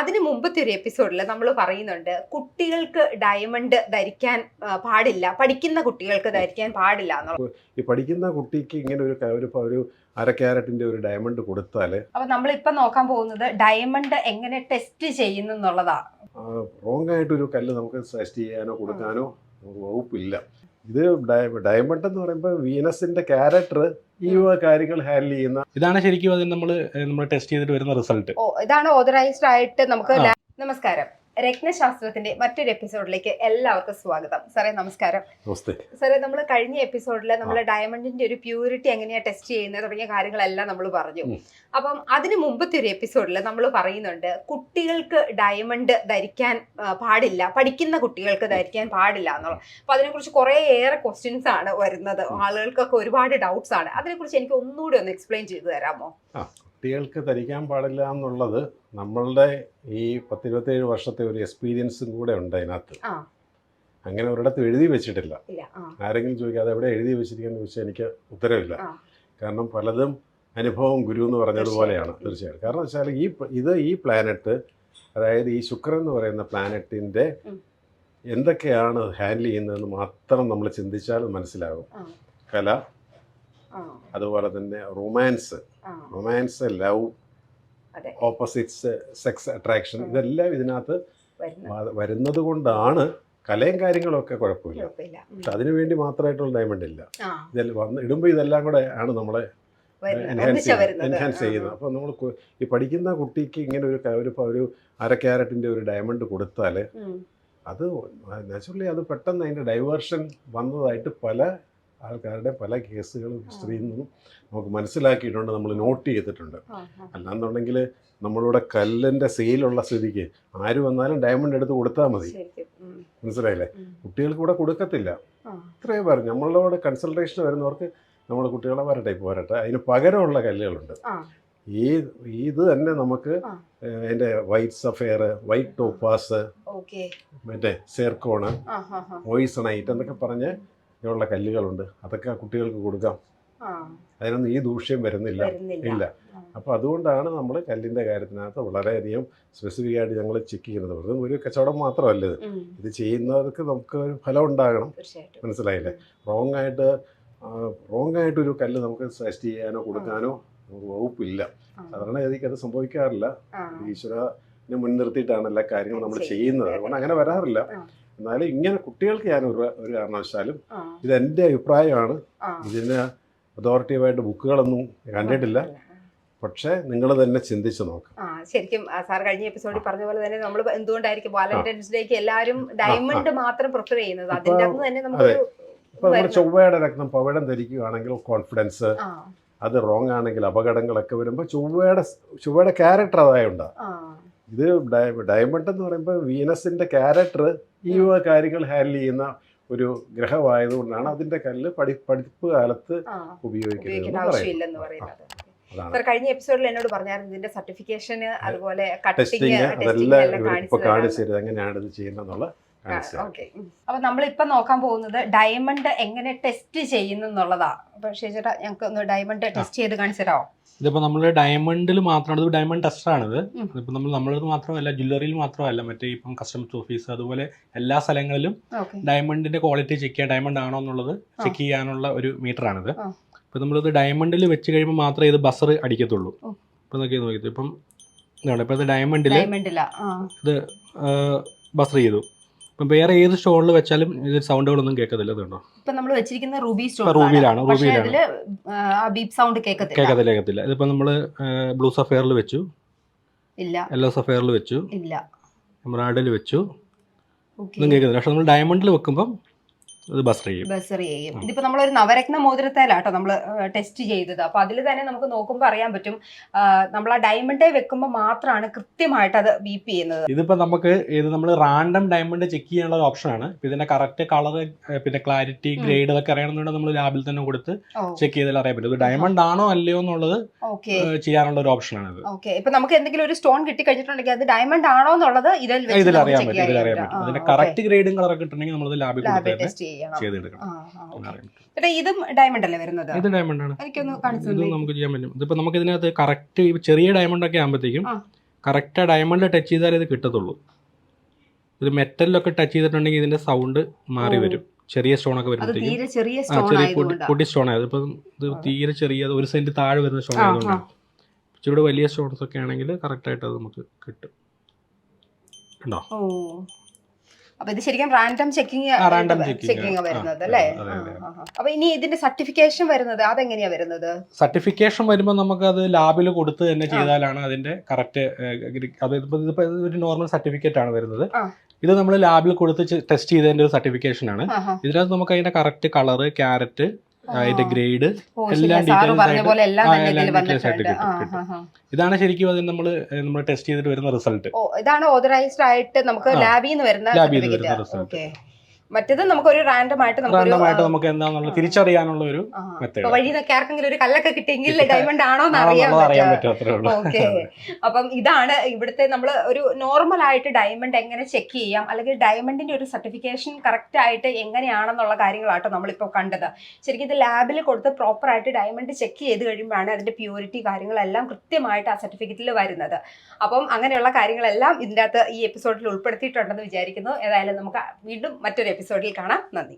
അതിന് മുമ്പത്തെ ഒരു എപ്പിസോഡിൽ നമ്മൾ പറയുന്നുണ്ട് കുട്ടികൾക്ക് ഡയമണ്ട് ധരിക്കാൻ പാടില്ല. പഠിക്കുന്ന കുട്ടികൾക്ക് ധരിക്കാൻ പാടില്ല ഈ പഠിക്കുന്ന കുട്ടിക്ക് ഇങ്ങനെ ഒരു ഒരു അര ക്യാരറ്റിന്റെ ഒരു ഡയമണ്ട് കൊടുത്താൽ അപ്പൊ നമ്മൾ ഇപ്പൊ നോക്കാൻ പോകുന്നത് ഡയമണ്ട് എങ്ങനെ ടെസ്റ്റ് ചെയ്യുന്നു എന്നുള്ളതാണ്. റോങ് ആയിട്ടൊരു കല്ല് നമുക്ക് ടെസ്റ്റ് ചെയ്യാനോ കൊടുക്കാനോ വകുപ്പില്ല. ഇത് ഡയമണ്ട് എന്ന് പറയുമ്പോൾ വീനസിന്റെ ക്യാരക്ടർ ഈ കാര്യങ്ങൾ ഹാൻഡിൽ ചെയ്യുന്ന ഇതാണ് ശരിക്കും അതിന് നമ്മൾ നമ്മൾ ടെസ്റ്റ് ചെയ്തിട്ട് വരുന്ന റിസൾട്ട് ഓ ഇതാണ് ഓതറൈസ്ഡ് ആയിട്ട് നമുക്ക് നമസ്കാരം. രത്നശാസ്ത്രത്തിന്റെ മറ്റൊരു എപ്പിസോഡിലേക്ക് എല്ലാവർക്കും സ്വാഗതം. സാറേ നമസ്കാരം. സാറേ നമ്മൾ കഴിഞ്ഞ എപ്പിസോഡിൽ നമ്മൾ ഡയമണ്ടിന്റെ ഒരു പ്യൂരിറ്റി എങ്ങനെയാ ടെസ്റ്റ് ചെയ്യുന്നത് തുടങ്ങിയ കാര്യങ്ങളെല്ലാം നമ്മൾ പറഞ്ഞു. അപ്പം അതിന് മുമ്പത്തെ ഒരു എപ്പിസോഡിൽ നമ്മൾ പറയുന്നുണ്ട് കുട്ടികൾക്ക് ഡയമണ്ട് ധരിക്കാൻ പാടില്ല. പഠിക്കുന്ന കുട്ടികൾക്ക് ധരിക്കാൻ പാടില്ല എന്നുള്ളത്. അപ്പൊ അതിനെക്കുറിച്ച് കുറേ ഏറെ ക്വസ്റ്റ്യൻസ് ആണ് വരുന്നത്. ആളുകൾക്കൊക്കെ ഒരുപാട് ഡൗട്ട്സ് ആണ്. അതിനെക്കുറിച്ച് എനിക്ക് ഒന്നുകൂടി ഒന്ന് എക്സ്പ്ലെയിൻ ചെയ്തു തരാമോ? കുട്ടികൾക്ക് ധരിക്കാൻ പാടില്ല എന്നുള്ളത് നമ്മളുടെ ഈ പത്തിരുപത്തേഴ് വർഷത്തെ ഒരു എക്സ്പീരിയൻസും കൂടെ ഉണ്ട് അതിനകത്ത്. അങ്ങനെ ഒരിടത്ത് എഴുതി വെച്ചിട്ടില്ല. ആരെങ്കിലും ചോദിക്കുക അത് എവിടെ എഴുതി വെച്ചിരിക്കുന്ന? ചോദിച്ചാൽ എനിക്ക് ഉത്തരവില്ല. കാരണം പലതും അനുഭവം ഗുരു എന്ന് പറഞ്ഞതുപോലെയാണ് തീർച്ചയായിട്ടും. കാരണം വെച്ചാൽ ഈ ഇത് ഈ പ്ലാനറ്റ് അതായത് ഈ ശുക്രൻ എന്ന് പറയുന്ന പ്ലാനറ്റിന്റെ എന്തൊക്കെയാണ് ഹാൻഡിൽ ചെയ്യുന്നതെന്ന് മാത്രം നമ്മൾ ചിന്തിച്ചാൽ മനസ്സിലാകും. കല അതുപോലെ തന്നെ romance. Romance love opposites sex attraction ഇതെല്ലാം ഇതിനകത്ത് വരുന്നത് കൊണ്ടാണ് കലയും കാര്യങ്ങളൊക്കെ കുഴപ്പമില്ല. പക്ഷെ അതിനു വേണ്ടി മാത്രമായിട്ടുള്ള ഡയമണ്ട് ഇല്ല. ഇതെല്ലാം വന്ന് ഇടുമ്പോൾ ഇതെല്ലാം കൂടെ ആണ് നമ്മളെ. എൻഹാൻസ് ചെയ്യുന്നത്. എൻഹാൻസ് ചെയ്യുന്നത്. അപ്പോൾ നമ്മൾ ഈ പഠിക്കുന്ന കുട്ടിക്ക് ഇങ്ങനെ ഒരു ഒരു ഒരു അര ക്യാരറ്റിന്റെ ഒരു ഡയമണ്ട് കൊടുത്താൽ അത് നാച്ചുറലി അത് പെട്ടെന്ന് അതിന്റെ ഡൈവേർഷൻ വന്നതായിട്ട് പല ആൾക്കാരുടെ പല കേസുകളും ഹിസ്റ്ററിയിൽ നിന്നും നമുക്ക് മനസ്സിലാക്കിയിട്ടുണ്ട് നമ്മൾ നോട്ട് ചെയ്തിട്ടുണ്ട്. അല്ലാന്നുണ്ടെങ്കിൽ നമ്മളിവിടെ കല്ലിന്റെ സെയിലുള്ള സ്ഥിതിക്ക് ആര് വന്നാലും ഡയമണ്ട് എടുത്ത് കൊടുത്താൽ മതി. മനസ്സിലായില്ലേ. കുട്ടികൾക്ക് ഇവിടെ കൊടുക്കത്തില്ല. ഇത്രയും പറഞ്ഞു. നമ്മളോട് കൺസൾട്ടേഷൻ വരുന്നവർക്ക് നമ്മൾ കുട്ടികളെ വരട്ടെ ഇപ്പോൾ വരട്ടെ. അതിന് പകരമുള്ള കല്ലുകളുണ്ട്. ഈ ഇത് തന്നെ നമുക്ക് എന്റെ വൈറ്റ് സഫയർ വൈറ്റ് ടോപ്പാസ്. മറ്റേ സെർക്കോണ് പോയിസണൈറ്റ് എന്നൊക്കെ പറഞ്ഞ് ഉള്ള കല്ലുകളുണ്ട് അതൊക്കെ കുട്ടികൾക്ക് കൊടുക്കാം. അതിനൊന്നും ഈ ദൂഷ്യം വരുന്നില്ല. ഇല്ല. അപ്പോൾ അതുകൊണ്ടാണ് നമ്മൾ കല്ലിന്റെ കാര്യത്തിനകത്ത് വളരെയധികം സ്പെസിഫിക് ആയിട്ട് ഞങ്ങൾ ചെക്ക് ചെയ്യുന്നത് വെറുതെ ഒരു കച്ചവടം മാത്രമല്ല ഇത്. ഇത് ചെയ്യുന്നവർക്ക് നമുക്ക് ഒരു ഫലം ഉണ്ടാകണം. മനസ്സിലായില്ലേ റോങ് ആയിട്ട് റോങ് ആയിട്ടൊരു കല്ല് നമുക്ക് സജസ്റ്റ് ചെയ്യാനോ കൊടുക്കാനോ നമുക്ക് വകുപ്പില്ല. സാധാരണ ഗതിക്ക് അത് സംഭവിക്കാറില്ല ഈശ്വരനെ മുൻനിർത്തിയിട്ടാണ് എല്ലാ കാര്യങ്ങളും നമ്മൾ ചെയ്യുന്നത്. അതുകൊണ്ട് അങ്ങനെ വരാറില്ല. എന്നാലും ഇങ്ങനെ കുട്ടികൾക്ക് ഞാൻ ഒരു ഒരു കാരണവശാലും. ഇത് എന്റെ അഭിപ്രായമാണ്. ഇതിന് അതോറിറ്റീവായിട്ട് ബുക്കുകളൊന്നും കണ്ടിട്ടില്ല. പക്ഷേ നിങ്ങൾ തന്നെ ചിന്തിച്ചു നോക്കാം. ശരിക്കും സാർ കഴിഞ്ഞ എപ്പിസോഡിൽ പറഞ്ഞ പോലെ തന്നെ നമ്മൾ എന്തുകൊണ്ടായിരിക്കും വാലന്റൈൻസ് ഡേക്ക് എല്ലാവരും ഡയമണ്ട് മാത്രം പ്രിഫർ ചെയ്യുന്നത്. അതിന്റെ അകത്ത് തന്നെ നമുക്ക് ഇപ്പൊ നമ്മൾ ചൊവ്വയുടെ രക്തം പവിഴം ധരിക്കുകയാണെങ്കിൽ കോൺഫിഡൻസ് അത് റോങ് ആണെങ്കിൽ അപകടങ്ങളൊക്കെ വരുമ്പോൾ ചൊവ്വയുടെ ചൊവ്വയുടെ ക്യാരക്ടർ അതായുണ്ടാ. ഇത് ഡയമണ്ട് എന്ന് പറയുമ്പോൾ വീനസിന്റെ ക്യാരക്ടർ ഈ വക കാര്യങ്ങൾ ഹാൻഡിൽ ചെയ്യുന്ന ഒരു ഗ്രഹമായതുകൊണ്ടാണ് അതിന്റെ കല്ല് പഠി പഠിപ്പ് കാലത്ത് ഉപയോഗിക്കുന്നത് സാർ കഴിഞ്ഞ എപ്പിസോഡിൽ എന്നോട് പറഞ്ഞായിരുന്നു ഇതിന്റെ സർട്ടിഫിക്കേഷന് അതുപോലെ കട്ടിങ് അതെല്ലാം കാണിച്ചു തരുന്നത് എങ്ങനെയാണ് ഇത് തരാം. ഓക്കെ. അപ്പൊ നമ്മളിപ്പോ നോക്കാൻ പോകുന്നത് ഡയമണ്ട് എങ്ങനെ ടെസ്റ്റ് ചെയ്യുന്നു എന്നുള്ളതാ. അപ്പൊ ഞങ്ങൾക്ക് ഒന്ന് ഡയമണ്ട് ടെസ്റ്റ് ചെയ്ത് കാണിച്ചു തരാമോ ഇതിപ്പോൾ നമ്മൾ ഡയമണ്ടിൽ മാത്രമാണ് ഇത് ഡയമണ്ട് ടെസ്റ്ററാണിത് ആണിത് ഇപ്പൊ നമ്മൾ നമ്മളത് മാത്രമല്ല ജ്വല്ലറിയിൽ മാത്രമല്ല മറ്റേ ഇപ്പം കസ്റ്റംസ് ഓഫീസ് അതുപോലെ എല്ലാ സ്ഥലങ്ങളിലും ഡയമണ്ടിന്റെ ക്വാളിറ്റി ചെക്ക് ചെയ്യാൻ ഡയമണ്ട് ആണോ എന്നുള്ളത് ചെക്ക് ചെയ്യാനുള്ള ഒരു മീറ്ററാണിത്. ആണിത് ഇപ്പൊ നമ്മളിത് ഡയമണ്ടിൽ വെച്ച് കഴിയുമ്പോൾ മാത്രമേ ഇത് ബസർ അടിക്കത്തുള്ളൂ. ഇപ്പൊ നോക്കി നോക്കിയത് ഇപ്പം ഇതാണ് ഇപ്പം ഇത് ഡയമണ്ടിൽ ആ. ബസർ ചെയ്തു. ഇപ്പം വേറെ ഏത് സ്റ്റോണിൽ വെച്ചാലും ഇത് സൗണ്ടുകളൊന്നും കേൾക്കത്തില്ല ഇതുണ്ടോ? ഇപ്പൊ നമ്മൾ വെച്ചിരിക്കുന്ന റൂബി സ്റ്റോൺ റൂബിയിലാണ് റൂബിയിലാണ് ബീപ് സൗണ്ട് കേൾക്കത്തില്ല. കേൾക്കത്തില്ല കേൾക്കത്തില്ല. ഇതിപ്പോൾ നമ്മൾ ബ്ലൂ സഫയറിൽ വെച്ചു. ഇല്ല. യെല്ലോ സഫയറിൽ വെച്ചു. ഇല്ല. എമറാൾഡിൽ വെച്ചു. ഒന്നും കേൾക്കുന്നില്ല പക്ഷെ നമ്മൾ ഡയമണ്ടിൽ വെക്കുമ്പം ഇത് ബസർ ചെയ്യും. ഇതിപ്പോ നമ്മളൊരു നവരത്ന മോതിരത്തേലാട്ടോ നമ്മൾ ടെസ്റ്റ് ചെയ്തത്. അപ്പൊ അതിൽ തന്നെ നമുക്ക് നോക്കുമ്പോൾ അറിയാൻ പറ്റും നമ്മൾ ആ ഡയമണ്ട് വെക്കുമ്പോൾ മാത്രമാണ് കൃത്യമായിട്ട് അത് ബീപ്പ് ചെയ്യുന്നത്. ഇതിപ്പോ നമുക്ക് ഇത് നമ്മൾ റാൻഡം ഡയമണ്ട് ചെക്ക് ചെയ്യാനുള്ള ഒരു ഓപ്ഷനാണ് ഇതിന്റെ കറക്റ്റ് കളർ പിന്നെ ക്ലാരിറ്റി ഗ്രേഡ് ഇതൊക്കെ അറിയണമെന്നുണ്ടെങ്കിൽ നമ്മൾ ലാബിൽ തന്നെ കൊടുത്ത് ചെക്ക് ചെയ്താൽ അറിയാൻ പറ്റും. ഇത് ഡയമണ്ട് ആണോ അല്ലയോ എന്നുള്ളത് ചെയ്യാനുള്ള ഒരു ഓപ്ഷനാണ് ഇത്. ഓക്കെ. ഇപ്പൊ നമുക്ക് എന്തെങ്കിലും ഒരു സ്റ്റോൺ കിട്ടി കഴിഞ്ഞിട്ടുണ്ടെങ്കിൽ അത് ഡയമണ്ട് ആണോ എന്നുള്ളത് ഇതിൽ ഇതിൽ അറിയാൻ പറ്റും ഇതിൽ അറിയാൻ പറ്റും. അതിന്റെ. കറക്റ്റ് ഗ്രേഡും കളറൊക്കെ കിട്ടണമെങ്കിൽ നമ്മൾ ലാബിൽ ടെസ്റ്റ് ചെയ്യണം. ചെയ്തെടുക്കണം. ചേട്ടാ ഇതും ഡയമണ്ട് അല്ലേ വരുന്നത്? ഇത് ഡയമണ്ട് ആണ്. എനിക്കൊന്ന് കാണിച്ചു ഇത് തന്നെ. നമുക്ക് ചെയ്യാൻ പറ്റും. ഇതിപ്പോ നമുക്ക് ഇതിനകത്ത് കറക്റ്റ് ചെറിയ ഡയമണ്ട് ഒക്കെ ആകുമ്പോഴത്തേക്കും. കറക്റ്റ് ഡയമണ്ട് ടച്ച് ചെയ്താലേ ഇത് കിട്ടത്തുള്ളൂ. ഇത് മെറ്റലിലൊക്കെ ടച്ച് ചെയ്തിട്ടുണ്ടെങ്കിൽ ഇതിന്റെ സൗണ്ട് മാറി. വരും. ചെറിയ സ്റ്റോൺ ഒക്കെ വരുമ്പോഴത്തേക്കും. ചെറിയ സ്റ്റോൺ പൊടി ആയത്. ഇപ്പം ഇത് തീരെ ചെറിയ ഒരു സെന്റ് താഴെ വരുന്ന സ്റ്റോൺ ആയതുകൊണ്ട്. ഇച്ചിരി വലിയ സ്റ്റോൺസ് ഒക്കെ ആണെങ്കിൽ കറക്റ്റ് ആയിട്ട് അത് നമുക്ക് കിട്ടും. ഉണ്ടോ? അപ്പൊ ഇത് ശരിക്കും റാൻഡം ചെക്കിംഗ് ചെക്കിംഗ്. വരുന്നത് അല്ലേ. അപ്പൊ ഇനി ഇതിന്റെ സർട്ടിഫിക്കേഷൻ വരുന്നത് അതെങ്ങനെയാ വരുന്നത്? സർട്ടിഫിക്കേഷൻ വരുമ്പോൾ നമുക്ക് അത് ലാബിൽ കൊടുത്ത് തന്നെ ചെയ്താലാണ് അതിന്റെ കറക്റ്റ് അത് ഇതിപ്പോ ഇതിപ്പോ ഒരു നോർമൽ സർട്ടിഫിക്കറ്റ് ആണ് വരുന്നത്. ഇത് നമ്മൾ ലാബിൽ കൊടുത്ത് ടെസ്റ്റ് ചെയ്തതിന്റെ ഒരു സർട്ടിഫിക്കേഷൻ ആണ്. ഇതിനകത്ത് നമുക്ക് അതിന്റെ കറക്റ്റ് കളറ് ക്യാരറ്റ് അതിന്റെ ഗ്രേഡ് എല്ലാം ഡീറ്റെയിൽസ് ആയിട്ട് കിട്ടും. ഇതാണ് ശരിക്കും അത് നമ്മൾ നമ്മൾ ടെസ്റ്റ് ചെയ്തിട്ട് വരുന്ന റിസൾട്ട് ഇതാണ് ഓതറൈസ്ഡ് ആയിട്ട് നമുക്ക്. ലാബിൽ നിന്ന് വരുന്ന ലാബിൽ നിന്ന് വരുന്ന. ഓക്കെ. മറ്റേത് നമുക്കൊരു റാൻഡം ആയിട്ട് റാൻഡമായിട്ട് നമുക്ക് എന്താണെന്നുള്ള തിരിച്ചറിയാനുള്ള ഒരു മെത്തേഡ്. വഴി നിന്നൊക്കെ ആർക്കെങ്കിലും ഒരു കല്ലൊക്കെ കിട്ടിയെങ്കിൽ ഡയമണ്ട് ആണോ എന്ന് ആണെന്നുള്ളത് അറിയാൻ അറിയാൻ പറ്റും പറ്റും ഉള്ളൂ. ഓക്കെ അപ്പം ഇതാണ് ഇവിടുത്തെ നമ്മൾ ഒരു നോർമൽ ആയിട്ട് ഡയമണ്ട് എങ്ങനെ ചെക്ക് ചെയ്യാം? അല്ലെങ്കിൽ ഡയമണ്ടിന്റെ ഒരു സർട്ടിഫിക്കേഷൻ കറക്റ്റ് ആയിട്ട് എങ്ങനെയാണെന്നുള്ള കാര്യങ്ങളാട്ടോ നമ്മളിപ്പോൾ കണ്ടത്. ശരിക്കും ഇത് ലാബിൽ കൊടുത്ത് പ്രോപ്പർ ആയിട്ട് ഡയമണ്ട് ചെക്ക് ചെയ്ത് കഴിയുമ്പോഴാണ് അതിന്റെ പ്യൂരിറ്റി കാര്യങ്ങളെല്ലാം കൃത്യമായിട്ട് ആ സർട്ടിഫിക്കറ്റിൽ വരുന്നത്. അപ്പം അങ്ങനെയുള്ള കാര്യങ്ങളെല്ലാം ഇതിന്റെ അകത്ത് ഈ എപ്പിസോഡിൽ ഉൾപ്പെടുത്തിയിട്ടുണ്ടെന്ന് വിചാരിക്കുന്നു. ഏതായാലും നമുക്ക് വീണ്ടും മറ്റൊരു എപ്പിസോഡിൽ കാണാം. നന്ദി.